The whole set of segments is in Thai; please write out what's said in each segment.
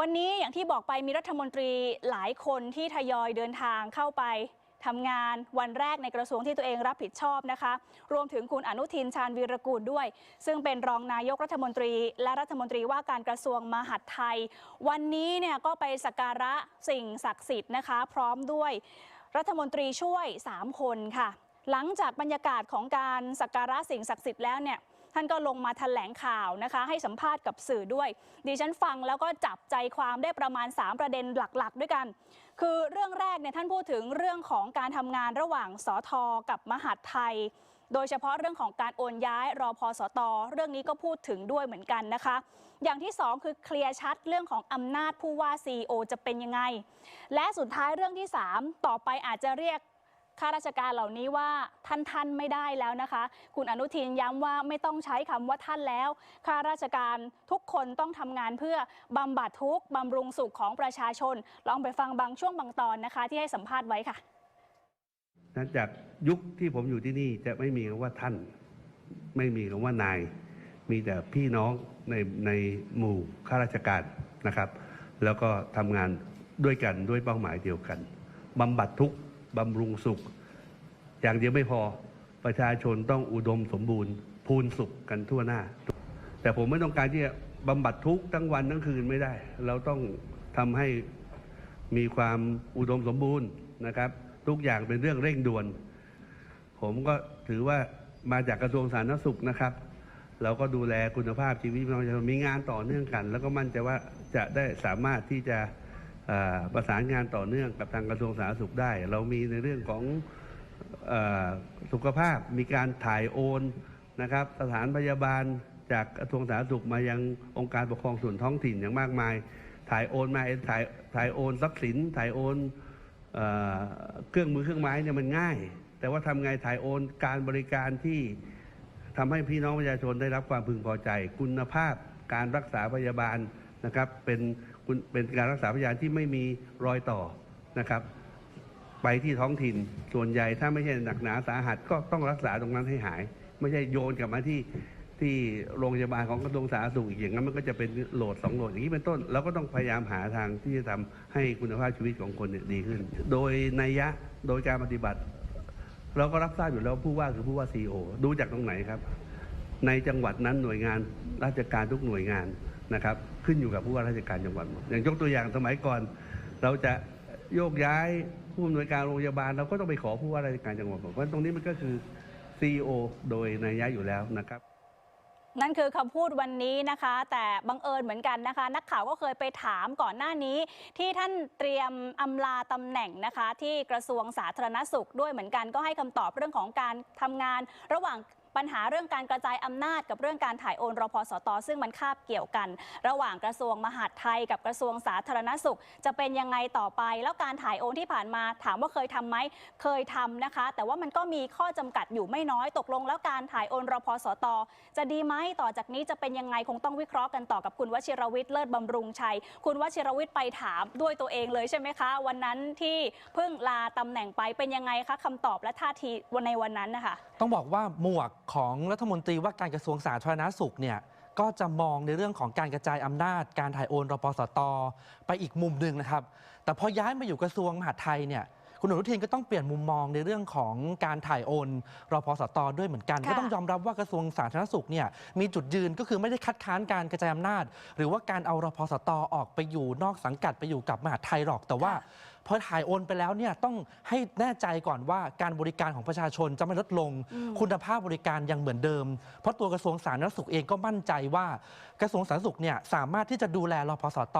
วันนี้อย่างที่บอกไปมีรัฐมนตรีหลายคนที่ทยอยเดินทางเข้าไปทำงานวันแรกในกระทรวงที่ตัวเองรับผิดชอบนะคะ รวมถึงคุณอนุทินชาญวีรกูลด้วย ซึ่งเป็นรองนายกรัฐมนตรี และรัฐมนตรีว่าการกระทรวงมหาดไทย วันนี้เนี่ยก็ไปสักการะสิ่งศักดิ์สิทธิ์นะคะ พร้อมด้วยรัฐมนตรีช่วย 3 คนค่ะ หลังจากบรรยากาศของการสักการะสิ่งศักดิ์สิทธิ์แล้วเนี่ย ท่านก็ลงมาแถลงข่าวนะคะ ให้สัมภาษณ์กับสื่อด้วย ดิฉันฟังแล้วก็จับใจความได้ประมาณ 3 ประเด็นหลักๆ ด้วยกัน คือเรื่องแรกเนี่ยท่านพูดถึงเรื่องของการทำงานระหว่างสทกับมหาดไทย โดยเฉพาะเรื่องของการโอนย้ายรอพอสตเรื่องนี้ก็พูดถึงด้วยเหมือนกันนะคะ อย่างที่ 2 คือเคลียร์ชัดเรื่องของอำนาจผู้ว่า CEO จะเป็นยังไง และสุดท้ายเรื่องที่ 3 ต่อไปอาจจะเรียก ข้าราชการเหล่านี้ว่าท่านท่านไม่ได้แล้วนะคะ คุณอนุทินย้ำว่าไม่ต้องใช้คำว่าท่านแล้วข้าราชการทุกคนต้องทำงานเพื่อบำบัดทุกข์บำรุงสุขของประชาชน ลองไปฟังบางช่วงบางตอนนะคะ ที่ให้สัมภาษณ์ไว้ค่ะนะจากยุคที่ผมอยู่ที่นี่จะไม่มีคำว่าท่าน ไม่มีคำว่านาย มีแต่พี่น้องในในหมู่ข้าราชการนะครับ แล้วก็ทำงานด้วยกันด้วยเป้าหมายเดียวกันบำบัดทุกข์ บำรุงสุข อย่างเดียวไม่พอประชาชนต้องอุดมสมบูรณ์ พูนสุขกันทั่วหน้า แต่ผมไม่ต้องการที่จะบำบัดทุกทั้งวันทั้งคืนไม่ได้ เราต้องทำให้มีความอุดมสมบูรณ์นะครับ ทุกอย่างเป็นเรื่องเร่งด่วน ผมก็ถือว่ามาจากกระทรวงสาธารณสุขนะครับ เราก็ดูแลคุณภาพชีวิตพี่น้องประชาชนมีงานต่อเนื่องกัน แล้วก็มั่นใจว่าจะได้สามารถที่จะ ประสานงานต่อเนื่องกับทางกระทรวงสาธารณสุขได้ เรามีในเรื่องของอสุขภาพมีการถ่ายโอนนะครับ สถานพยาบาลจากกระทรวงสาธารณสุขมายังองค์การปกครองส่วนท้องถิ่นอย่างมากมาย ถ่ายโอนมาถ่ายถ่ายโอนทรัพย์สิน ถ่ายโอนเอเครื่องมือเครื่องไม้เนี่ยมันง่าย แต่ว่าทำไงถ่ายโอนการบริการที่ทำให้พี่น้องประชาชนได้รับความพึงพอใจ คุณภาพการรักษาพยาบาลนะครับเป็น คุณเป็นการรักษาพยาบาลที่ไม่มีรอยต่อนะครับ ไปที่ท้องถิ่นส่วนใหญ่ถ้าไม่ใช่หนักหนาสาหัสก็ต้องรักษาตรงนั้นให้หาย ไม่ใช่โยนกลับมาที่ที่โรงพยาบาลของกระทรวงสาธารณสุขอีกอย่างนั้นมันก็จะเป็นโหลดสองโหลดอย่างนี้เป็นต้นเราก็ต้องพยายามหาทางที่จะทำให้คุณภาพชีวิตของคนเนี่ยดีขึ้น โดยนัยยะโดยการปฏิบัติ เราก็รับทราบอยู่แล้วผู้ว่าคือผู้ว่าซีโอดูจากตรงไหนครับ ในจังหวัดนั้นหน่วยงานราชการทุกหน่วยงาน นะครับขึ้นอยู่กับผู้ว่าราชการจังหวัดหมดอย่างยกตัวอย่างสมัยก่อน เราจะโยกย้ายผู้อำนวยการโรงพยาบาล เราก็ต้องไปขอผู้ว่าราชการจังหวัดบอกเพราะตรงนี้มันก็คือซีอโดยนัยยะอยู่แล้วนะครับนั่นคือคำพูดวันนี้นะคะ แต่บังเอิญเหมือนกันนะคะ นักข่าวก็เคยไปถามก่อนหน้านี้ ที่ท่านเตรียมอำลาตำแหน่งนะคะ ที่กระทรวงสาธารณสุขด้วยเหมือนกันก็ให้คำตอบเรื่องของการทำงาน ระหว่าง ปัญหาเรื่องการกระจายอำนาจกับเรื่องการถ่ายโอนรพสต ซึ่งมันคาบเกี่ยวกัน ระหว่างกระทรวงมหาดไทยกับกระทรวงสาธารณสุข จะเป็นยังไงต่อไป แล้วการถ่ายโอนที่ผ่านมาถามว่าเคยทำไหมเคยทำนะคะ แต่ว่ามันก็มีข้อจำกัดอยู่ไม่น้อยตกลง แล้วการถ่ายโอนรพสต จะดีไหมต่อจากนี้จะเป็นยังไงคงต้องวิเคราะห์กันต่อกับคุณวชิรวิทย์เลิศบำรุงชัย คุณวชิรวิทย์ไปถามด้วยตัวเองเลยใช่ไหมคะ วันนั้นที่เพิ่งลาตำแหน่งไปเป็นยังไงคะคำตอบและท่าทีในวันนั้นนะคะต้องบอกว่าหมวกของรัฐมนตรีว่าการกระทรวงสาธารณสุขเนี่ยก็จะมองในเรื่องของการกระจายอำนาจ การถ่ายโอนรปสต ไปอีกมุมหนึ่งนะครับ แต่พอย้ายมาอยู่กระทรวงมหาดไทยเนี่ยคุณอนุทินก็ต้องเปลี่ยนมุมมองในเรื่องของการถ่ายโอนรพสตด้วยเหมือนกันค่ะก็ต้องยอมรับว่ากระทรวงสาธารณสุขเนี่ยมีจุดยืนก็คือไม่ได้คัดค้านการกระจายอำนาจ หรือว่าการเอารพสตออกไปอยู่นอกสังกัดไปอยู่กับมหาดไทยหรอกแต่ว่า พอถ่ายโอนไปแล้วเนี่ยต้องให้แน่ใจก่อนว่าการบริการของประชาชนจะไม่ลดลงอืมคุณภาพบริการยังเหมือนเดิม เพราะตัวกระทรวงสาธารณสุขเองก็มั่นใจว่า กระทรวงสาธารณสุขเนี่ยสามารถที่จะดูแลรพสต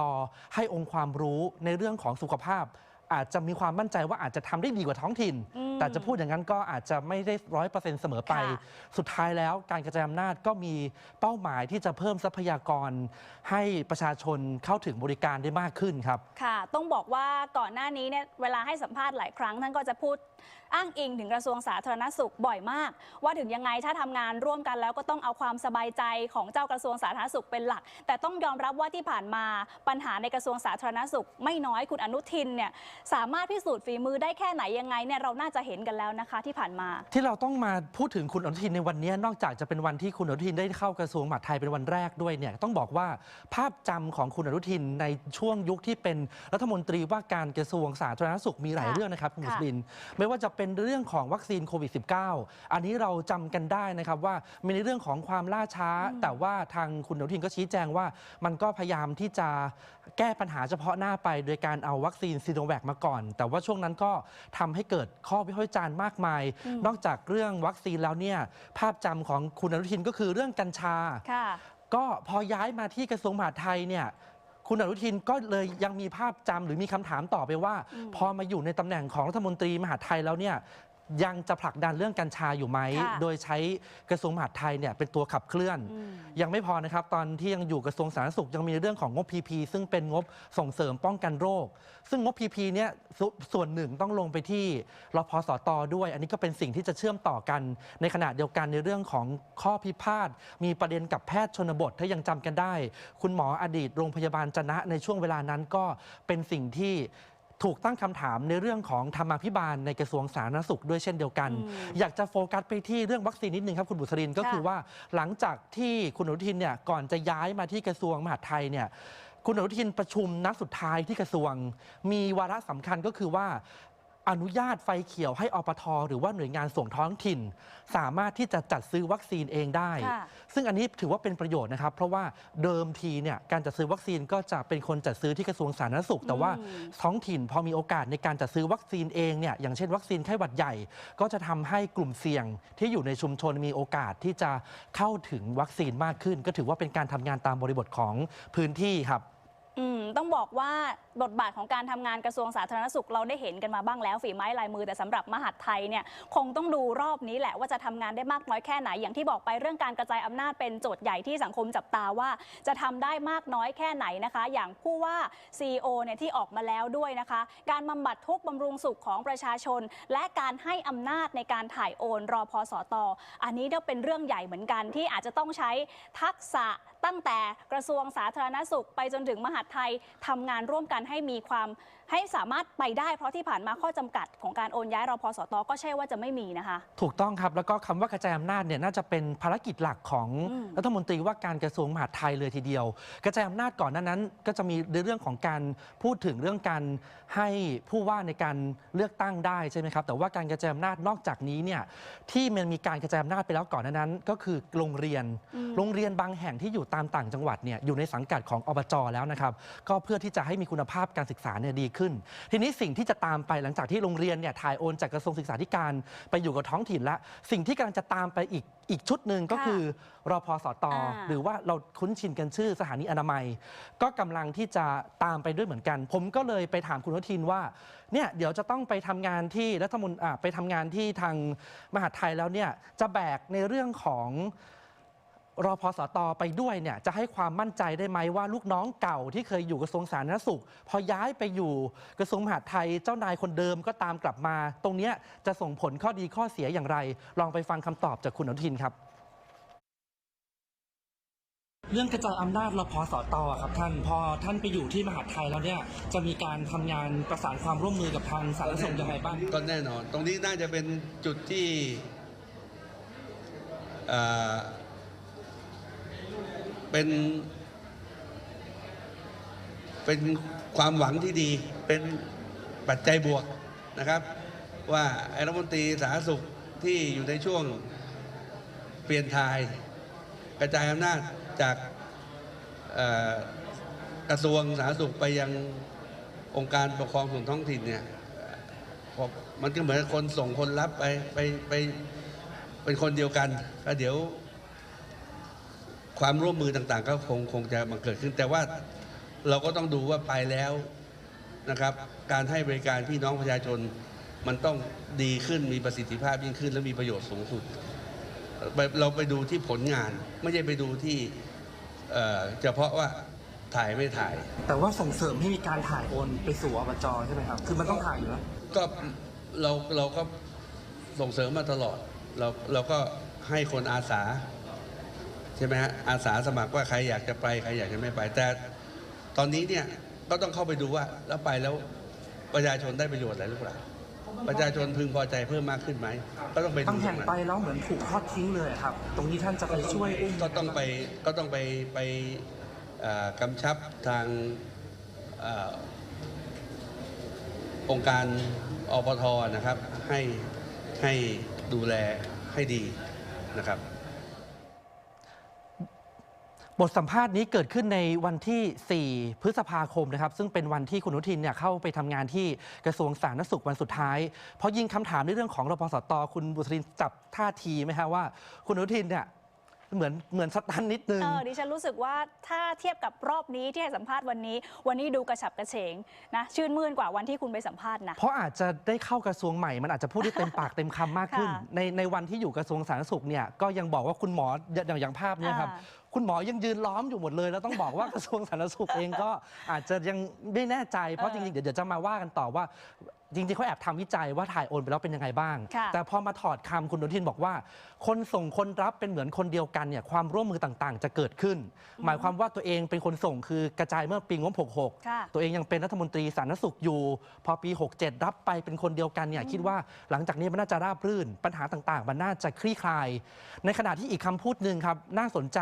ให้องค์ความรู้ในเรื่องของสุขภาพ อาจจะมีความมั่นใจว่าอาจจะทำได้ดีกว่าท้องถิ่นอืมแต่จะพูดอย่างนั้นก็อาจจะไม่ได้ร้อยเปอร์เซ็นต์เสมอไปค่ะสุดท้ายแล้วการกระจายอำนาจก็มีเป้าหมายที่จะเพิ่มทรัพยากร ให้ประชาชนเข้าถึงบริการได้มากขึ้นครับ ค่ะ ต้องบอกว่าก่อนหน้านี้เนี่ยเวลาให้สัมภาษณ์หลายครั้งท่านก็จะพูดอ้างอิงถึงกระทรวงสาธารณสุขบ่อยมาก ว่าถึงยังไงถ้าทำงานร่วมกันแล้วก็ต้องเอาความสบายใจของเจ้ากระทรวงสาธารณสุขเป็นหลัก แต่ต้องยอมรับว่าที่ผ่านมาปัญหาในกระทรวงสาธารณสุข ไม่น้อยคุณอนุทินเนี่ยสามารถพิสูจน์ฝีมือได้แค่ไหนยังไงเนี่ยเราน่าจะเห็นกันแล้วนะคะที่ผ่านมา ที่เราต้องมาพูดถึงคุณอนุทินในวันนี้นอกจากจะเป็นวันที่คุณอนุทินได้เข้ากระทรวงมหาดไทยเป็นวันแรกด้วยเนี่ยต้องบอกว่าภาพจำของคุณอนุทินในช่วงยุคที่เป็นรัฐมนตรีว่าการกระทรวงสาธารณสุขมีหลายค่ะเรื่องนะครับคุณมุสค่ะลินไม่ว่าจะเป็นเรื่องของวัคซีนโควิด -19 อันนี้เราจำกันได้นะครับว่ามีในเรื่องของความล่าช้า แต่ว่าทางคุณอนุทินก็ชี้แจงว่า มันก็พยายามที่จะแก้ปัญหาเฉพาะหน้าไป โดยการเอาวัคซีนซีโนแวคมาก่อน แต่ว่าช่วงนั้นก็ทำให้เกิดข้อวิพากษ์วิจารณ์มากมาย นอกจากเรื่องวัคซีนแล้วเนี่ยภาพจำของคุณอนุทินก็คือเรื่องกัญชาค่ะก็พอย้ายมาที่กระทรวงมหาดไทยเนี่ย คุณอนุทินก็เลยยังมีภาพจำหรือมีคำถามต่อไปว่า พอมาอยู่ในตำแหน่งของรัฐมนตรีมหาดไทยแล้วเนี่ย ยังจะผลักดันเรื่องกัญชาอยู่ไหมค่ะโดยใช้กระทรวงมหาดไทยเนี่ยเป็นตัวขับเคลื่อนอืมยังไม่พอนะครับ ตอนที่ยังอยู่กระทรวงสาธารณสุขยังมีเรื่องของงบ PP ซึ่งเป็นงบส่งเสริมป้องกันโรค ซึ่งงบ PP เนี่ยสส่วนหนึ่งต้องลงไปที่รพสตด้วย อันนี้ก็เป็นสิ่งที่จะเชื่อมต่อกัน ในขณะเดียวกันในเรื่องของข้อพิพาทมีประเด็นกับแพทย์ชนบทถ้ายังจำกันได้ คุณหมออดีตโรงพยาบาลจนะในช่วงเวลานั้นก็เป็นสิ่งที่ ถูกตั้งคำถามในเรื่องของธรรมาภิบาลในกระทรวงสาธารณสุขด้วยเช่นเดียวกันอืมอยากจะโฟกัสไปที่เรื่องวัคซีนนิดนึงครับคุณบุษรินก็ค่ะคือว่าหลังจากที่คุณอนุทินเนี่ยก่อนจะย้ายมาที่กระทรวงมหาดไทยเนี่ยคุณอนุทินประชุมนัดสุดท้ายที่กระทรวง มีวาระสำคัญก็คือว่า อนุญาตไฟเขียวให้อปทหรือว่าหน่วยงานส่งท้องถิ่น สามารถที่จะจัดซื้อวัคซีนเองได้ค่ะซึ่งอันนี้ถือว่าเป็นประโยชน์นะครับ เพราะว่าเดิมทีเนี่ยการจัดซื้อวัคซีนก็จะเป็นคนจัดซื้อที่กระทรวงสาธารณสุข แต่ว่าอืมท้องถิ่นพอมีโอกาสในการจัดซื้อวัคซีนเองเนี่ยอย่างเช่นวัคซีนไข้หวัดใหญ่ ก็จะทำให้กลุ่มเสี่ยงที่อยู่ในชุมชนมีโอกาสที่จะเข้าถึงวัคซีนมากขึ้น ก็ถือว่าเป็นการทำงานตามบริบทของพื้นที่ครับอืม ต้องบอกว่าบทบาทของการทำงานกระทรวงสาธารณสุขเราได้เห็นกันมาบ้างแล้วฝีไม้ลายมือแต่สำหรับมหาดไทยเนี่ยคงต้องดูรอบนี้แหละว่าจะทำงานได้มากน้อยแค่ไหนอย่างที่บอกไปเรื่องการกระจายอำนาจเป็นโจทย์ใหญ่ที่สังคมจับตาว่า จะทำได้มากน้อยแค่ไหนนะคะ อย่างผู้ว่า CEO เนี่ยที่ออกมาแล้วด้วยนะคะ การบำบัดทุกข์บำรุงสุขของประชาชน และการให้อำนาจในการถ่ายโอนรอพอสตอันนี้ก็เป็นเรื่องใหญ่เหมือนกันที่อาจจะต้องใช้ทักษะ ตั้งแต่กระทรวงสาธารณสุข ไปจนถึงมหาดไทยทำงานร่วมกันให้มีความ ให้สามารถไปได้เพราะที่ผ่านมาข้อจำกัดของการโอนย้ายรพสตก็ใช่ว่าจะไม่มีนะคะ ถูกต้องครับ แล้วก็คำว่ากระจายอำนาจเนี่ยน่าจะเป็นภารกิจหลักของอืม รัฐมนตรีว่าการกระทรวงมหาดไทยเลยทีเดียว กระจายอำนาจก่อนหนั้นนั้น ก็จะมีในเรื่องของการพูดถึงเรื่องการให้ผู้ว่าในการเลือกตั้งได้ใช่ไหมครับ แต่ว่าการกระจายอำนาจนอกจากนี้เนี่ยที่มันมีการกระจายอำนาจไปแล้วก่อนหนานั้น ก็คือโรงเรียน อืม โรงเรียนบางแห่งที่อยู่ตามต่างจังหวัดเนี่ยอยู่ในสังกัดของอบจแล้วนะครับ ก็เพื่อที่จะให้มีคุณภาพการศึกษาเนี่ยดีขึ้น ทีนี้สิ่งที่จะตามไปหลังจากที่โรงเรียนเนี่ยถ่ายโอนจากกระทรวงศึกษาธิการไปอยู่กับท้องถิ่นแล้วสิ่งที่กำลังจะตามไปอีกอีกชุดหนึ่งก็ค่ะคือรอพอสตอ่าหรือว่าเราคุ้นชินกันชื่อสถานีอนามัย ก็กำลังที่จะตามไปด้วยเหมือนกัน ผมก็เลยไปถามคุณอนุทินว่าเนี่ยเดี๋ยวจะต้องไปทำงานที่รัฐมนตรีไปทำงานที่ทางมหาดไทยแล้วเนี่ยจะแบกในเรื่องของ รอพอสตอไปด้วยเนี่ยจะให้ความมั่นใจได้ไหมว่าลูกน้องเก่าที่เคยอยู่กระทรวงสาธารณสุข พอย้ายไปอยู่กระทรวงมหาดไทยเจ้านายคนเดิมก็ตามกลับมา ตรงนี้จะส่งผลข้อดีข้อเสียอย่างไร ลองไปฟังคำตอบจากคุณอนุทินครับ เรื่องกระจายอำนาจรพสตครับท่านพอท่านไปอยู่ที่มหาดไทยแล้วเนี่ยจะมีการทำงานประสานความร่วมมือกับทางสาธารณสุขยังไงบ้างก็แน่นอน ตรงนี้น่าจะเป็นจุดที่ เป็นเป็นความหวังที่ดีเป็นปัจจัยบวกนะครับ ว่าไอ้รัฐมนตรีสาธารณสุขที่อยู่ในช่วงเปลี่ยนทาย กระจายอำนาจจากกระทรวงสาธารณสุขไปยังองค์การปกครองส่วนท้องถิ่นเนี่ยมันก็เหมือนคนส่งคนรับไปไปไปเป็นคนเดียวกันก็เดี๋ยว ความร่วมมือต่างๆ ก็คงคงจะมาเกิดขึ้น แต่ว่าเราก็ต้องดูว่าไปแล้วนะครับ การให้บริการพี่น้องประชาชนมันต้องดีขึ้นมีประสิทธิภาพยิ่งขึ้น และมีประโยชน์สูงสุดไปเราไปดูที่ผลงาน ไม่ใช่ไปดูที่เอ่อเฉพาะว่าถ่ายไม่ถ่าย แต่ว่าส่งเสริมให้มีการถ่ายโอนไปสู่อบจใช่ไหมครับ คือมันต้องถ่ายอยู่แล้วก็เราเราก็ส่งเสริมมาตลอด เราเราก็ให้คนอาสา ใช่ไหมฮะอาสาสมัครว่าใครอยากจะไปใครอยากจะไม่ไป แต่ตอนนี้เนี่ยก็ต้องเข้าไปดูว่าแล้วไปแล้วประชาชนได้ประโยชน์อะไรหรือเปล่าประชาชนพึงพอใจเพิ่มมากขึ้นไหมก็ต้องไปดูตั้งตรแห่งงนั้นไปแล้วเหมือนถูกทอดทิ้งเลยครับ ตรงนี้ท่านจะไปช่วยอุ้มก็ต้องไปก็ต้องไปไปเอ่อกำชับทางเอ่อองค์การอปทนะครับให้ให้ดูแลให้ดีนะครับ บทสัมภาษณ์นี้เกิดขึ้นในวันที่ 4 พฤษภาคมนะครับ ซึ่งเป็นวันที่คุณอนุทินเนี่ยเข้าไปทำงานที่กระทรวงสาธารณสุขวันสุดท้าย เพราะยิงคำถามในเรื่องของรพสตคุณบุตรินจับท่าทีไหมฮะว่า คุณอนุทินเนี่ยเหมือนเหมือนสตันนิดนึง เออดิฉันรู้สึกว่าถ้าเทียบกับรอบนี้ที่ให้สัมภาษณ์วันนี้ วันนี้ดูกระฉับกระเฉงนะชื่นมื่นกว่าวันที่คุณไปสัมภาษณ์นะ เพราะอาจจะได้เข้ากระทรวงใหม่มันอาจจะพูดได้เต็มปากเต็มคำมากขึ้นค่ะในในวันที่อยู่กระทรวงสาธารณสุขเนี่ยก็ยังบอกว่าคุณหมออย่างอย่างภาพเนี่ยครับอ่า คุณหมอยังยืนล้อมอยู่หมดเลย แล้วต้องบอกว่ากระทรวงสาธารณสุขเองก็อาจจะยังไม่แน่ใจเพราะจริงๆเดี๋ยวเดี๋ยวจะมาว่ากันต่อว่า จริงๆเขาแอบทำวิจัยว่าถ่ายโอนไปแล้วเป็นยังไงบ้าง ค่ะแต่พอมาถอดคำคุณอนุทินบอกว่า คนส่งคนรับเป็นเหมือนคนเดียวกันเนี่ยความร่วมมือต่างๆ จะเกิดขึ้น หมายความว่าตัวเองเป็นคนส่งคือกระจายเมื่อปีงบ66ค่ะตัวเองยังเป็นรัฐมนตรีสาธารณสุขอยู่ พอปี 67 รับไปเป็นคนเดียวกันเนี่ยคิดว่าหลังจากนี้มันน่าจะราบรื่น ปัญหาต่างๆ มันน่าจะคลี่คลาย ในขณะที่อีกคำพูดหนึ่งครับ น่าสนใจ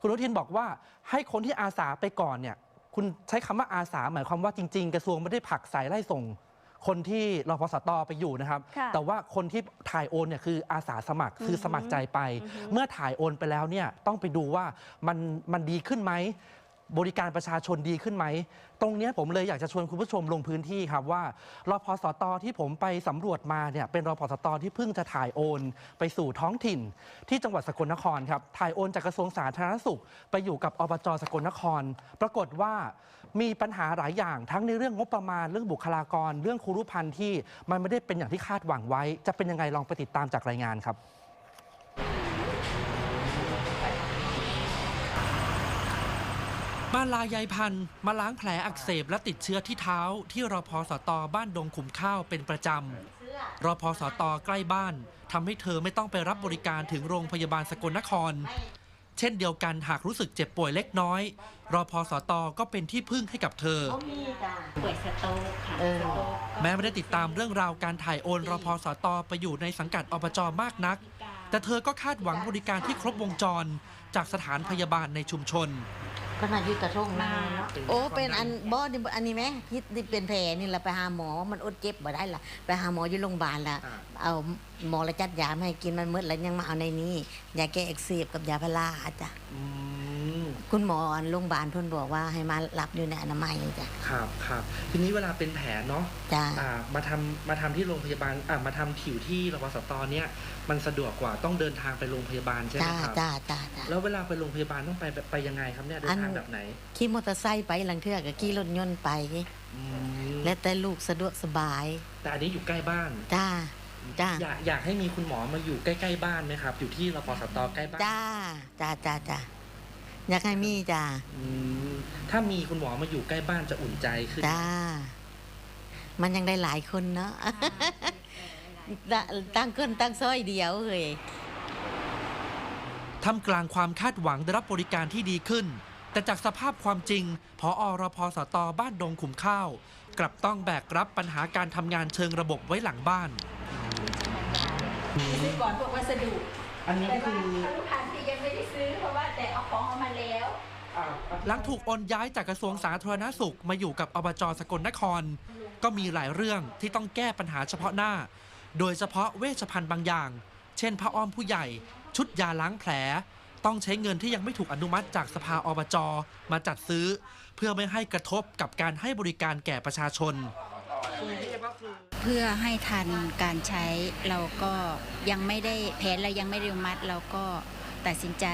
คุณอนุทินบอกว่าให้คนที่อาสาไปก่อนเนี่ยคุณใช้คำว่าอาสาหมายความว่าจริง ๆ กระทรวงไม่ได้ผลักสายไล่ส่ง คนที่รพสตไปอยู่นะครับค่ะแต่ว่าคนที่ถ่ายโอนเนี่ยคืออาสาสมัครคือสมัครใจไป เมื่อถ่ายโอนไปแล้วเนี่ยต้องไปดูว่ามันมันดีขึ้นไหม บริการประชาชนดีขึ้นไหม ตรงนี้ผมเลยอยากจะชวนคุณผู้ชมลงพื้นที่ครับว่ารพสตที่ผมไปสำรวจมาเนี่ยเป็นรพสตที่เพิ่งจะถ่ายโอน ไปสู่ท้องถิ่น ที่จังหวัดสกลนครครับถ่ายโอนจากกระทรวงสาธารณสุข ไปอยู่กับอบจสกลนคร ปรากฏว่ามีปัญหาหลายอย่างทั้งในเรื่องงบประมาณเรื่องบุคลากร เรื่องครูรุพันธ์ที่มันไม่ได้เป็นอย่างที่คาดหวังไว้ จะเป็นยังไงลองไปติดตามจากรายงานครับ บ้านลายายพันธุ์มาล้างแผลอักเสบและติดเชื้อที่เท้า ที่รพสตบ้านดงขุมข้าวเป็นประจำรพสตใกล้บ้านทำให้เธอไม่ต้องไปรับบริการถึงโรงพยาบาลสกลนคร เช่นเดียวกันหากรู้สึกเจ็บป่วยเล็กน้อย รพสตก็เป็นที่พึ่งให้กับเธอเขามีจ้ะป่วยสโตรกค่ะเออสโตรกก็แม้ไม่ได้ติดตามเรื่องราวการถ่ายโอนรพสตไปอยู่ในสังกัดอบจมากนัก แต่เธอก็คาดหวังบริการที่ครบวงจร จากสถานพยาบาลในชุมชน ก็น่าอยู่ตะท่งมาเนาะโอ้เป็นอันบ่นี่อันนี้ไหมคิดนี่เป็นแผลนี่แหละไปหาหมอมันอดเจ็บบ่ได้ละไปหาหมออยู่โรงพยาบาลละอ่าเอาหมอละจัดยามาให้กินมันมืดแล้วยังมาเอาในนี้ยาแก้อักเสบกับยาพาราจ้ะอืมคุณหมออันโรงพยาบาลเพิ่นบอกว่าให้มารับอยู่ในอนามัยจ้ะครับครับทีนี้เวลาเป็นแผลเนาะจ้ะอ่ามาทำมาทำที่โรงพยาบาลอ่ามาทำผิวที่รพสตเนี่ย มันสะดวกกว่าต้องเดินทางไปโรงพยาบาลใช่ไหมจ้าครับ จ้าจ้าจ้า แล้วเวลาไปโรงพยาบาลต้องไปแบบไปยังไงครับเนี่ยเดินทางแบบไหนขี่มอเตอร์ไซค์ไปหลังเทือกก็ขี่รถยนต์ไป อืมแล้วแต่ลูกสะดวกสบายแต่อันนี้อยู่ใกล้บ้าน จ้า จ้าอยากอยากให้มีคุณหมอมาอยู่ใกล้ๆบ้านไหมครับ อยู่ที่รพสตใกล้บ้านจ้าจ้าจ้าจ้าอยากให้มีจ้าอืมถ้ามีคุณหมอมาอยู่ใกล้บ้านจะอุ่นใจขึ้น จ้า มันยังได้หลายคนเนาะ ตั้งตั้งก้นตั้งซอยเดียวเฮ้ยท่ามกลางความคาดหวังได้รับบริการที่ดีขึ้น แต่จากสภาพความจริงพอรพสตบ้านดงขุมข้าว กลับต้องแบกรับปัญหาการทำงานเชิงระบบไว้หลังบ้านซื้อก่อนพวกวัสดุอันนี้แต่ว่าคือครุพันธ์ที่ยังไม่ได้ซื้อเพราะว่าแต่เอาของเอามาแล้วหลังถูกโอนย้ายจากกระทรวงสาธารณสุขมาอยู่กับอบจสกลนคร ก็มีหลายเรื่องที่ต้องแก้ปัญหาเฉพาะหน้า โดยเฉพาะเวชภัณฑ์บางอย่าง เช่นผ้าอ้อมผู้ใหญ่ ชุดยาล้างแผล ต้องใช้เงินที่ยังไม่ถูกอนุมัติจากสภาอบจมาจัดซื้อ เพื่อไม่ให้กระทบกับการให้บริการแก่ประชาชน เพื่อให้ทันการใช้เราก็ยังไม่ได้แผนเรายังไม่ได้อนุมัติเราก็ตัดสินใจ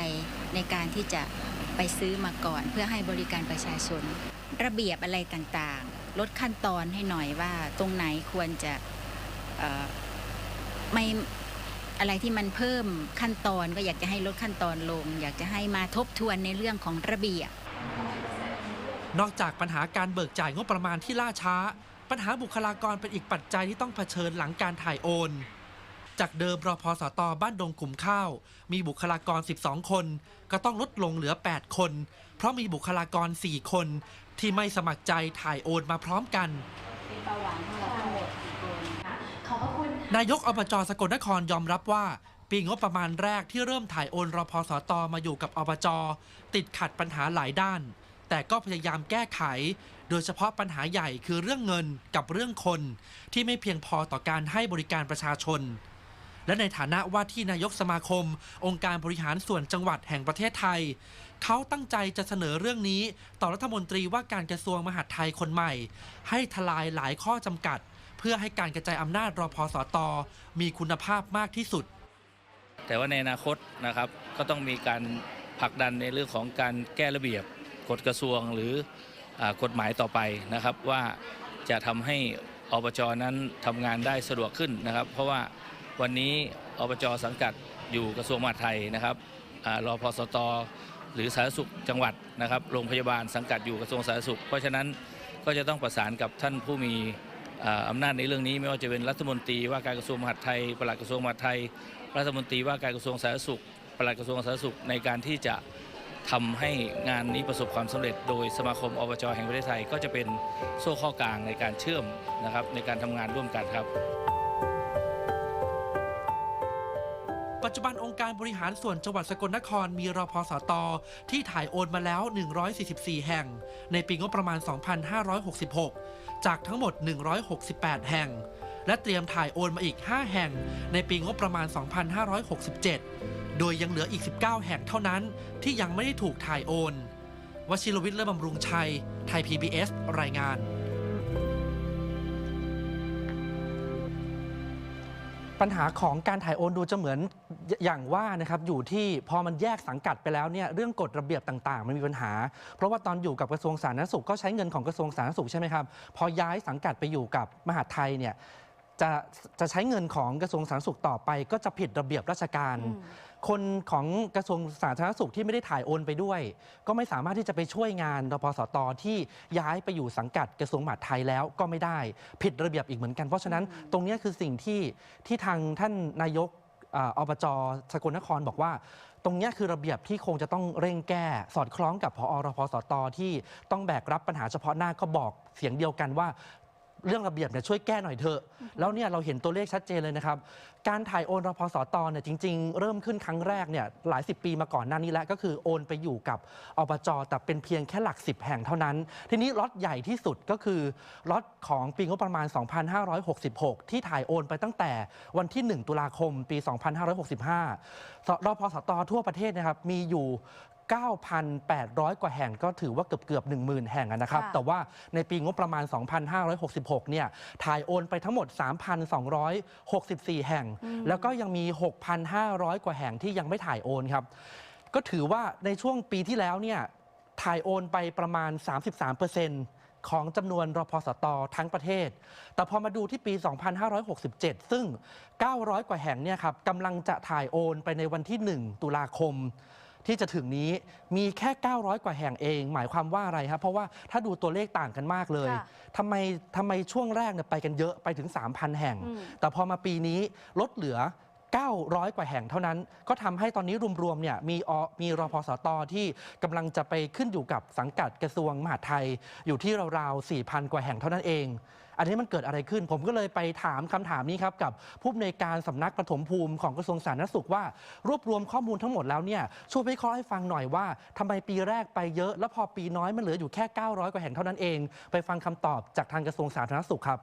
ในการที่จะไปซื้อมาก่อน เพื่อให้บริการประชาชน ระเบียบอะไรต่างๆ ลดขั้นตอนให้หน่อยว่าตรงไหนควรจะ ไม่อะไรที่มันเพิ่มขั้นตอนก็อยากจะให้ลดขั้นตอนลง อยากจะให้มาทบทวนในเรื่องของระเบียบ นอกจากปัญหาการเบิกจ่ายงบประมาณที่ล่าช้า ปัญหาบุคลากรเป็นอีกปัจจัยที่ต้องเผชิญหลังการถ่ายโอน จากเดิมรอพสตอบ้านดงกลุ่มข้าว มีบุคลากร 12 คน ก็ต้องลดลงเหลือ 8 คน เพราะมีบุคลากร 4 คน ที่ไม่สมัครใจถ่ายโอนมาพร้อมกัน นายกอบจสกลนครยอมรับว่า ปีงบประมาณแรกที่เริ่มถ่ายโอนรพสตมาอยู่กับอบจ ติดขัดปัญหาหลายด้าน แต่ก็พยายามแก้ไข โดยเฉพาะปัญหาใหญ่คือเรื่องเงินกับเรื่องคน ที่ไม่เพียงพอต่อการให้บริการประชาชน และในฐานะว่าที่นายกสมาคม องค์การบริหารส่วนจังหวัดแห่งประเทศไทย เขาตั้งใจจะเสนอเรื่องนี้ ต่อรัฐมนตรีว่าการกระทรวงมหาดไทยคนใหม่ ให้ทลายหลายข้อจำกัด พื่อให้การกระจายอำนาจรอพสตมีคุณภาพมากที่สุด แต่ว่าในอนาคตนะครับก็ต้องมีการผลักดันในเรื่องของการแก้ระเบียบกฎกระทรวงหรืออกฎหมายต่อไปนะครับว่าจะทำให้อบจนั้นทำงานได้สะดวกขึ้นนะครับ เพราะว่าวันนี้อบจสังกัดอยู่กระทรวงมหาดไทยนะครับอรอพสตหรือสาธารณสุขจังหวัดนะครับโรงพยาบาลสังกัดอยู่กระทรวงสาธารณสุข เพราะฉะนั้นก็จะต้องประสานกับท่านผู้มี อ่าอำนาจในเรื่องนี้ไม่ว่าจะเป็นรัฐมนตรีว่าการกระทรวงมหาดไทยปลัดกระทรวงมหาดไทย รัฐมนตรีว่าการกระทรวงสาธารณสุขปลัดกระทรวงสาธารณสุขในการที่จะทำให้งานนี้ประสบความสำเร็จ โดยสมาคมอบจแห่งประเทศไทยก็จะเป็นโซ่ข้อกลางในการเชื่อมนะครับในการทำงานร่วมกันครับ ปัจจุบันองค์การบริหารส่วนจังหวัดสกลนครมีรพสต ที่ถ่ายโอนมาแล้ว 144 แห่ง ในปีงบประมาณ 2566 จากทั้งหมด 168 แห่ง และเตรียมถ่ายโอนมาอีก 5 แห่ง ในปีงบประมาณ 2567 โดยยังเหลืออีก 19 แห่งเท่านั้น ที่ยังไม่ได้ถูกถ่ายโอนวชิรวิทย์และบำรุงชัย ไทย PBS รายงาน ปัญหาของการถ่ายโอนดูจะเหมือนอย่างว่านะครับอยู่ที่พอมันแยกสังกัดไปแล้วเนี่ยเรื่องกฎระเบียบต่างๆ มันมีปัญหา เพราะว่าตอนอยู่กับกระทรวงสาธารณสุขก็ใช้เงินของกระทรวงสาธารณสุขใช่ไหมครับพอย้ายสังกัดไปอยู่กับมหาไทยเนี่ยจะจะใช้เงินของกระทรวงสาธารณสุขต่อไป ก็จะผิดระเบียบราชการ คนของกระทรวงสาธารณสุขที่ไม่ได้ถ่ายโอนไปด้วย ก็ไม่สามารถที่จะไปช่วยงานรพสตที่ย้ายไปอยู่สังกัดกระทรวงมหาดไทยแล้วก็ไม่ได้ ผิดระเบียบอีกเหมือนกัน เพราะฉะนั้นตรงเนี้ยคือสิ่งที่ที่ทางท่านนายกอ่าอบจสกลนครบอกว่า ตรงเนี้ยคือระเบียบที่คงจะต้องเร่งแก้ สอดคล้องกับพอรพสตที่ต้องแบกรับปัญหาเฉพาะหน้าก็บอกเสียงเดียวกันว่าเรื่องระเบียบเนี่ยช่วยแก้หน่อยเถอะ แล้วเนี่ยเราเห็นตัวเลขชัดเจนเลยนะครับ การถ่ายโอนรพสตเนี่ยจริง ๆ เริ่มขึ้นครั้งแรกเนี่ยหลายสิบปีมาก่อนหน้านี้แล้วก็คือโอนไปอยู่กับอบจแต่เป็นเพียงแค่หลัก 10 แห่งเท่านั้น ทีนี้ล็อตใหญ่ที่สุดก็คือล็อตของปีงบประมาณ 2566 ที่ถ่ายโอนไปตั้งแต่วันที่ 1 ตุลาคมปี 2565สรพสตทั่วประเทศนะครับมีอยู่9,800 กว่าแห่งก็ถือว่าเกือบเกือบๆ10,000 แห่งอะนะครับค่ะแต่ว่าในปีงบประมาณ 2,566 เนี่ย ถ่ายโอนไปทั้งหมด 3,264 แห่งแล้วก็ยังมี 6,500 กว่าแห่งที่ยังไม่ถ่ายโอนครับ ก็ถือว่าในช่วงปีที่แล้วเนี่ยถ่ายโอนไปประมาณ 33%ของจำนวนรพสตทั้งประเทศ แต่พอมาดูที่ปี 2567 ซึ่ง 900 กว่าแห่งเนี่ยครับกำลังจะถ่ายโอนไปในวันที่ 1 ตุลาคม ที่จะถึงนี้มีแค่ 900 กว่าแห่งเอง หมายความว่าอะไรครับเพราะว่าถ้าดูตัวเลขต่างกันมากเลยค่ะทำไมทำไมช่วงแรกเนี่ยไปกันเยอะไปถึง 3,000 แห่ง อืม แต่พอมาปีนี้ลดเหลือ 900 กว่าแห่งเท่านั้น ก็ทำให้ตอนนี้รวมๆเนี่ยมีอมีรพสตที่กำลังจะไปขึ้นอยู่กับสังกัดกระทรวงมหาดไทย อยู่ที่ราวๆ4,000 กว่าแห่งเท่านั้นเอง อันนี้มันเกิดอะไรขึ้น ผมก็เลยไปถามคำถามนี้ครับกับผู้อำนวยการสำนักปฐมภูมิของกระทรวงสาธารณสุขว่า รวบรวมข้อมูลทั้งหมดแล้วเนี่ยช่วยวิเคราะห์ให้ฟังหน่อยว่าทำไมปีแรกไปเยอะ แล้วพอปีน้อยมันเหลืออยู่แค่ 900 กว่าแห่งเท่านั้นเอง ไปฟังคำตอบจากทางกระทรวงสาธารณสุขครับ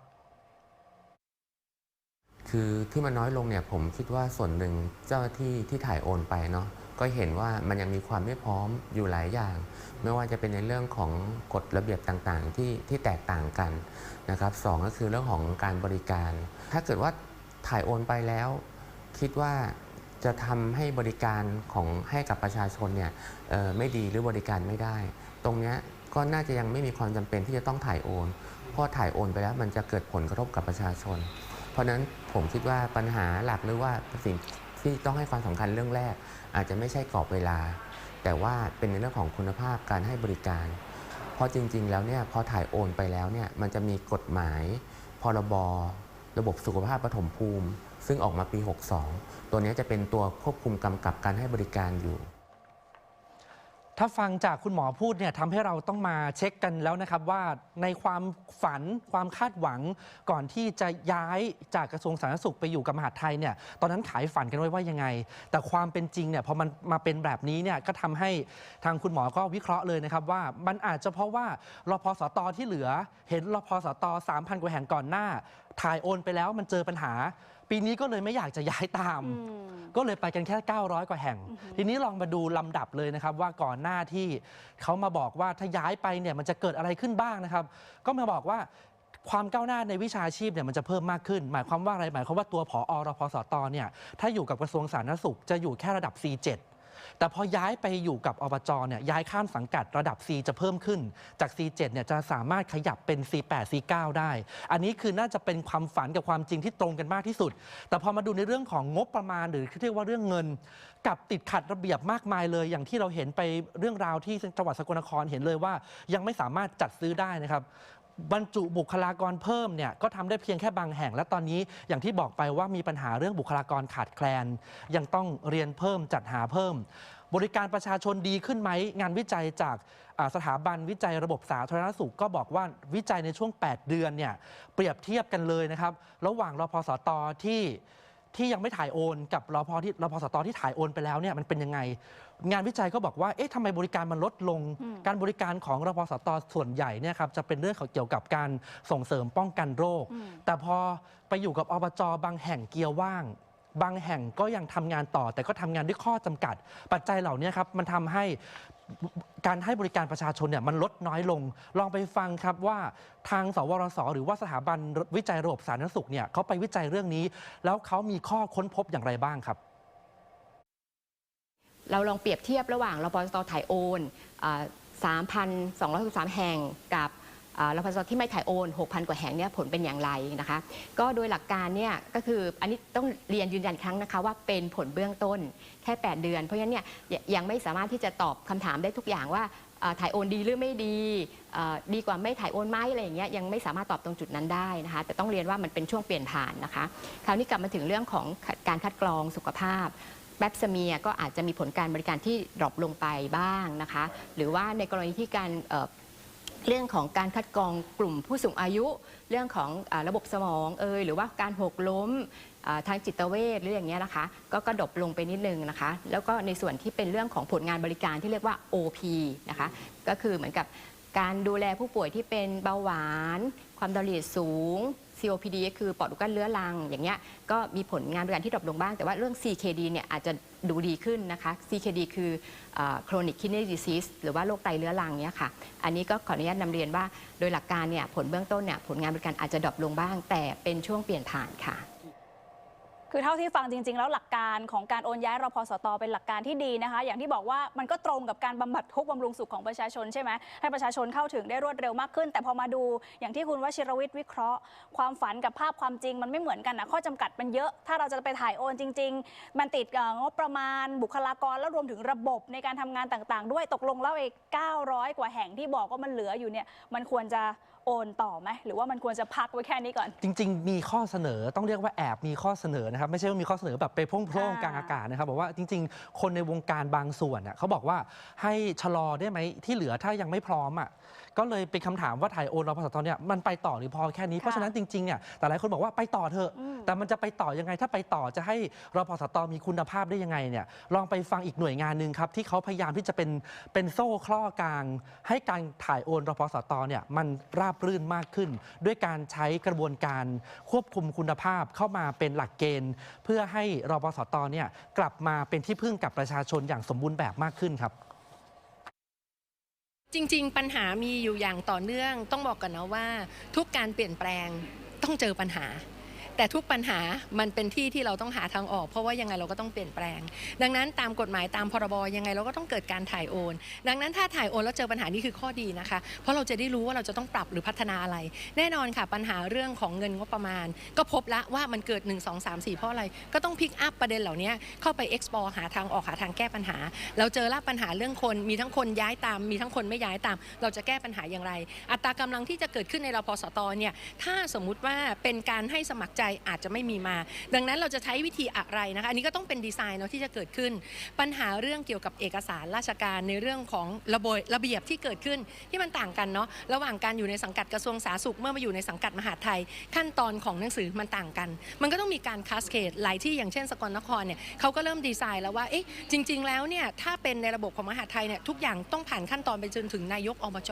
คือที่มันน้อยลงเนี่ยผมคิดว่าส่วนหนึ่งเจ้าที่ที่ถ่ายโอนไปเนาะ ก็เห็นว่ามันยังมีความไม่พร้อมอยู่หลายอย่าง ไม่ว่าจะเป็นในเรื่องของกฎระเบียบต่างๆ ที่ที่แตกต่างกันนะครับสองก็คือเรื่องของการบริการ ถ้าเกิดว่าถ่ายโอนไปแล้ว คิดว่าจะทำให้บริการของให้กับประชาชนเนี่ยไม่ดีหรือบริการไม่ได้ ตรงนี้ก็น่าจะยังไม่มีความจำเป็นที่จะต้องถ่ายโอน เพราะถ่ายโอนไปแล้วมันจะเกิดผลกระทบกับประชาชน เพราะฉะนั้นผมคิดว่าปัญหาหลักหรือว่าสิ่ง ที่ต้องให้ความสำคัญเรื่องแรก อาจจะไม่ใช่กรอบเวลา แต่ว่าเป็นในเรื่องของคุณภาพการให้บริการ เพราะจริง ๆ แล้วเนี่ยพอถ่ายโอนไปแล้วเนี่ยมันจะมีกฎหมาย พรบระบบสุขภาพปฐมภูมิ ซึ่งออกมาปี 62 ตัวนี้จะเป็นตัวควบคุมกำกับการให้บริการอยู่ ถ้าฟังจากคุณหมอพูดเนี่ยทำให้เราต้องมาเช็คกันแล้วนะครับว่าในความฝันความคาดหวังก่อนที่จะย้ายจากกระทรวงสาธารณสุขไปอยู่กับมหาดไทยเนี่ยตอนนั้นขายฝันกันไว้ว่ายังไง แต่ความเป็นจริงเนี่ยพอมันมาเป็นแบบนี้เนี่ยก็ทำให้ทางคุณหมอก็วิเคราะห์เลยนะครับว่ามันอาจจะเพราะว่ารพสตที่เหลือ เห็นรพสต3,000 กว่าแห่งก่อนหน้า ถ่ายโอนไปแล้วมันเจอปัญหา ปีนี้ก็เลยไม่อยากจะย้ายตามอืมก็เลยไปกันแค่ 900 กว่าแห่ง ทีนี้ลองมาดูลำดับเลยนะครับ ว่าก่อนหน้าที่เขามาบอกว่าถ้าย้ายไปเนี่ยมันจะเกิดอะไรขึ้นบ้างนะครับ ก็มาบอกว่าความก้าวหน้าในวิชาชีพเนี่ยมันจะเพิ่มมากขึ้น หมายความว่าอะไรหมายความว่าตัวผอรพสตเนี่ยถ้าอยู่กับกระทรวงสาธารณสุขจะอยู่แค่ระดับ C7 แต่พอย้ายไปอยู่กับอบจเนี่ยย้ายข้ามสังกัดระดับ C จะเพิ่มขึ้นจาก C7 เนี่ยจะสามารถขยับเป็น C8 C9 ได้ อันนี้คือน่าจะเป็นความฝันกับความจริงที่ตรงกันมากที่สุด แต่พอมาดูในเรื่องของงบประมาณหรือที่เรียกว่าเรื่องเงิน กับติดขัดระเบียบมากมายเลย อย่างที่เราเห็นไปเรื่องราวที่จังหวัดสกลนครเห็นเลยว่า ยังไม่สามารถจัดซื้อได้นะครับบรรจุบุคลากรเพิ่มเนี่ยก็ทำได้เพียงแค่บางแห่ง และตอนนี้อย่างที่บอกไปว่ามีปัญหาเรื่องบุคลากรขาดแคลน ยังต้องเรียนเพิ่มจัดหาเพิ่ม บริการประชาชนดีขึ้นไหม งานวิจัยจากสถาบันวิจัยระบบสาธารณสุขก็บอกว่าวิจัยในช่วง 8 เดือนเนี่ยเปรียบเทียบกันเลยนะครับ ระหว่างรพสตที่ ที่ยังไม่ถ่ายโอนกับรพที่รพสตที่ถ่ายโอนไปแล้วเนี่ยมันเป็นยังไง งานวิจัยก็บอกว่าเอ๊ะทำไมบริการมันลดลงอืมการบริการของรพสตส่วนใหญ่เนี่ยครับจะเป็นเรื่องของเกี่ยวกับการส่งเสริมป้องกันโรคอืมแต่พอไปอยู่กับอบจบางแห่งเกียร์ว่างบางแห่งก็ยังทำงานต่อแต่ก็ทำงานด้วยข้อจำกัด ปัจจัยเหล่านี้ครับมันทำให้ การให้บริการประชาชนเนี่ยมันลดน้อยลง ลองไปฟังครับว่าทางสวรสหรือว่าสถาบันวิจัยระบบสาธารณสุขเนี่ยเขาไปวิจัยเรื่องนี้ แล้วเขามีข้อค้นพบอย่างไรบ้างครับ เราลองเปรียบเทียบระหว่างรปสตถ่ายโอนอ่า3,263 แห่งกับ รพสที่ไม่ถ่ายโอน 6,000 กว่าแห่งเนี่ยผลเป็นอย่างไรนะคะ ก็โดยหลักการเนี่ยก็คืออันนี้ต้องเรียนยืนยันครั้งนะคะ ว่าเป็นผลเบื้องต้นแค่ 8 เดือน เพราะฉะนั้นเนี่ยยังไม่สามารถที่จะตอบคำถามได้ทุกอย่างว่าถ่ายโอนดีหรือไม่ดีดีกว่าไม่ถ่ายโอนไหมอะไรอย่างเงี้ยยังไม่สามารถตอบตรงจุดนั้นได้นะคะแต่ต้องเรียนว่ามันเป็นช่วงเปลี่ยนผ่านนะคะ คราวนี้กลับมาถึงเรื่องของการคัดกรองสุขภาพแบปสเมียก็อาจจะมีผลการบริการที่ดรอปลงไปบ้างนะคะ หรือว่าในกรณีที่การ เรื่องของการคัดกรองกลุ่มผู้สูงอายุ เรื่องของอะระบบสมองเอยหรือว่าการหกล้มอ่าทางจิตเวชหรืออย่างเงี้ยนะคะ ก็กระดบลงไปนิดนึงนะคะ แล้วก็ในส่วนที่เป็นเรื่องของผลงานบริการที่เรียกว่า OP นะคะ ก็คือเหมือนกับการดูแลผู้ป่วยที่เป็นเบาหวาน ความดันโลหิตสูง COPD ก็คือปอดอุดกั้นเรื้อรังอย่างเงี้ยก็มีผลงานบริการที่ดรอปลงบ้าง แต่ว่าเรื่อง CKD เนี่ยอาจจะดูดีขึ้นนะคะ CKD คือ chronic kidney disease หรือว่าโรคไตเรื้อรังเนี่ยค่ะ อันนี้ก็ขออนุญาตนำเรียนว่า โดยหลักการเนี่ยผลเบื้องต้นเนี่ยผลงานบริการอาจจะดรอปลงบ้าง แต่เป็นช่วงเปลี่ยนผ่านค่ะ คือเท่าที่ฟังจริง ๆ แล้วหลักการของการโอนย้ายรพสตเป็นหลักการที่ดีนะคะ อย่างที่บอกว่ามันก็ตรงกับการบำบัดทุกข์บำรุงสุขของประชาชนใช่ไหมให้ประชาชนเข้าถึงได้รวดเร็วมากขึ้น แต่พอมาดูอย่างที่คุณวชิรวิทย์วิเคราะห์ ความฝันกับภาพความจริงมันไม่เหมือนกันนะข้อจำกัดมันเยอะ ถ้าเราจะไปถ่ายโอนจริง ๆ มันติดเอ่องบประมาณบุคลากรแล้วรวมถึงระบบในการทำงานต่างๆ ด้วยตกลงแล้วไอ้900 กว่าแห่งที่บอกว่ามันเหลืออยู่เนี่ยมันควรจะโอนต่อไหมหรือว่ามันควรจะพักไว้แค่นี้ก่อน จริง ๆ มีข้อเสนอต้องเรียกว่าแอบมีข้อเสนอนะครับ ไม่ใช่ว่ามีข้อเสนอแบบไปพุ่งๆอ่ากลางอากาศนะครับบอกว่าจริง ๆ คนในวงการบางส่วนน่ะเขาบอกว่าให้ชะลอได้ไหมที่เหลือถ้ายังไม่พร้อมอะ ก็เลยเป็นคำถามว่าถ่ายโอนรพสตเนี่ยมันไปต่อหรือพอแค่นี้ เพราะฉะนั้นจริงๆเนี่ยแต่หลายคนบอกว่าไปต่อเถอะอืมแต่มันจะไปต่อยังไงถ้าไปต่อจะให้รพสตมีคุณภาพได้ยังไงเนี่ยลองไปฟังอีกหน่วยงานหนึ่งครับที่เขาพยายามที่จะเป็นเป็นโซ่คล้อกลาง ให้การถ่ายโอนรพสตเนี่ยมันราบรื่นมากขึ้น ด้วยการใช้กระบวนการควบคุมคุณภาพเข้ามาเป็นหลักเกณฑ์ เพื่อให้รพสตเนี่ยกลับมาเป็นที่พึ่งกับประชาชนอย่างสมบูรณ์แบบมากขึ้นครับ จริง ๆ ปัญหามีอยู่อย่างต่อเนื่อง ต้องบอกกันนะว่า ทุกการเปลี่ยนแปลงต้องเจอปัญหา แต่ทุกปัญหามันเป็นที่ที่เราต้องหาทางออก เพราะว่ายังไงเราก็ต้องเปลี่ยนแปลง ดังนั้นตามกฎหมายตามพรบยังไงเราก็ต้องเกิดการถ่ายโอน ดังนั้นถ้าถ่ายโอนแล้วเจอปัญหานี่คือข้อดีนะคะ เพราะเราจะได้รู้ว่าเราจะต้องปรับหรือพัฒนาอะไร แน่นอนค่ะปัญหาเรื่องของเงินงบประมาณ ก็พบละว่ามันเกิด 1 2 3 4 เพราะอะไร ก็ต้องพิกอัพประเด็นเหล่านี้เข้าไป explore หาทางออกหาทางแก้ปัญหา เราเจอละปัญหาเรื่องคนมีทั้งคนย้ายตาม มีทั้งคนไม่ย้ายตาม เราจะแก้ปัญหาอย่างไร อัตรากำลังที่จะเกิดขึ้นในรพสตเนี่ยถ้าสมมุติว่าเป็นการให้สมัครใจใจอาจจะไม่มีมา ดังนั้นเราจะใช้วิธีอะไรนะคะ อันนี้ก็ต้องเป็นดีไซน์เนาะที่จะเกิดขึ้น ปัญหาเรื่องเกี่ยวกับเอกสารราชการในเรื่องของระบบระเบียบที่เกิดขึ้นที่มันต่างกันเนาะระหว่างการอยู่ในสังกัดกระทรวงสาธารณสุขเมื่อมาอยู่ในสังกัดมหาดไทย ขั้นตอนของหนังสือมันต่างกัน มันก็ต้องมีการคาสเคดหลายที่อย่างเช่นสกลนครเนี่ยเขาก็เริ่มดีไซน์แล้วว่าเอ๊ะจริง ๆ แล้วเนี่ยถ้าเป็นในระบบของมหาดไทยเนี่ยทุกอย่างต้องผ่านขั้นตอนไปจนถึงนายกอบจ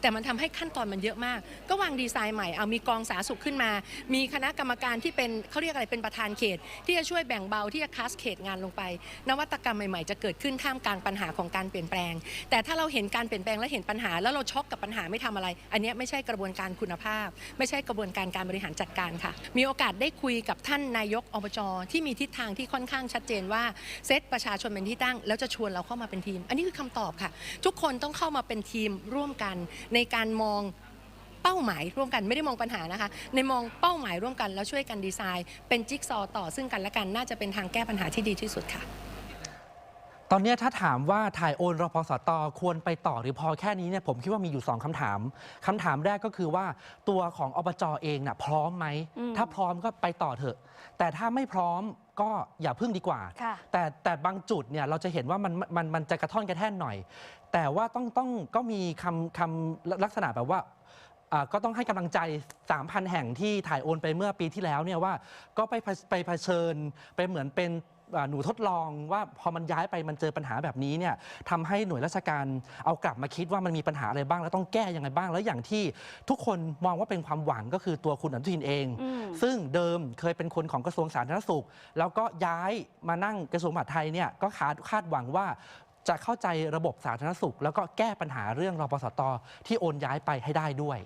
แต่มันทำให้ขั้นตอนมันเยอะมาก ก็วางดีไซน์ใหม่เอามีกองสาธารณสุขขึ้นมา มีคณะกรรมการการที่เป็นเขาเรียกอะไรเป็นประธานเขต ที่จะช่วยแบ่งเบาที่จะคาสเคดงานลงไป นวัตกรรมใหม่ๆ จะเกิดขึ้นท่ามกลางปัญหาของการเปลี่ยนแปลง แต่ถ้าเราเห็นการเปลี่ยนแปลงและเห็นปัญหา แล้วเราช็อกกับปัญหาไม่ทำอะไร อันนี้ไม่ใช่กระบวนการคุณภาพ ไม่ใช่กระบวนการการบริหารจัดการค่ะ มีโอกาสได้คุยกับท่านนายกอบจที่มีทิศทางที่ค่อนข้างชัดเจนว่าเซตประชาชนเป็นที่ตั้ง แล้วจะชวนเราเข้ามาเป็นทีม อันนี้คือคำตอบค่ะ ทุกคนต้องเข้ามาเป็นทีมร่วมกันในการมอง เป้าหมายร่วมกันไม่ได้มองปัญหานะคะ ในมองเป้าหมายร่วมกันแล้วช่วยกันดีไซน์ เป็นจิ๊กซอว์ต่อซึ่งกันและกันน่าจะเป็นทางแก้ปัญหาที่ดีที่สุดค่ะ ตอนเนี้ยถ้าถามว่าถ่ายโอนรพสตควรไปต่อหรือพอแค่นี้เนี่ยผมคิดว่ามีอยู่ 2คำถามคำถามแรกก็คือว่าตัวของอบจเองน่ะพร้อมไหมอืมถ้าพร้อมก็ไปต่อเถอะ แต่ถ้าไม่พร้อมก็อย่าพึ่งดีกว่าค่ะแต่แต่บางจุดเนี่ยเราจะเห็นว่ามันมันมันจะกระท่อนกระแท่นหน่อย แต่ว่าต้องต้องก็มีคำคำลักษณะแบบว่า อ่าก็ต้องให้กำลังใจ 3,000 แห่งที่ถ่ายโอนไปเมื่อปีที่แล้วเนี่ยว่าก็ไปเผไปเผชิญไปเหมือนเป็นอ่าหนูทดลองว่าพอมันย้ายไปมันเจอปัญหาแบบนี้เนี่ยทำให้หน่วยราชการเอากลับมาคิดว่ามันมีปัญหาอะไรบ้าง แล้วต้องแก้ยังไงบ้าง แล้วอย่างที่ทุกคนมองว่าเป็นความหวังก็คือตัวคุณอนุทินเอง อืม ซึ่งเดิมเคยเป็นคนของกระทรวงสาธารณสุข แล้วก็ย้ายมานั่งกระทรวงมหาดไทยเนี่ยก็คาดคาดหวังว่าจะเข้าใจระบบสาธารณสุข แล้วก็แก้ปัญหาเรื่องรปสตที่โอนย้ายไปให้ได้ด้วย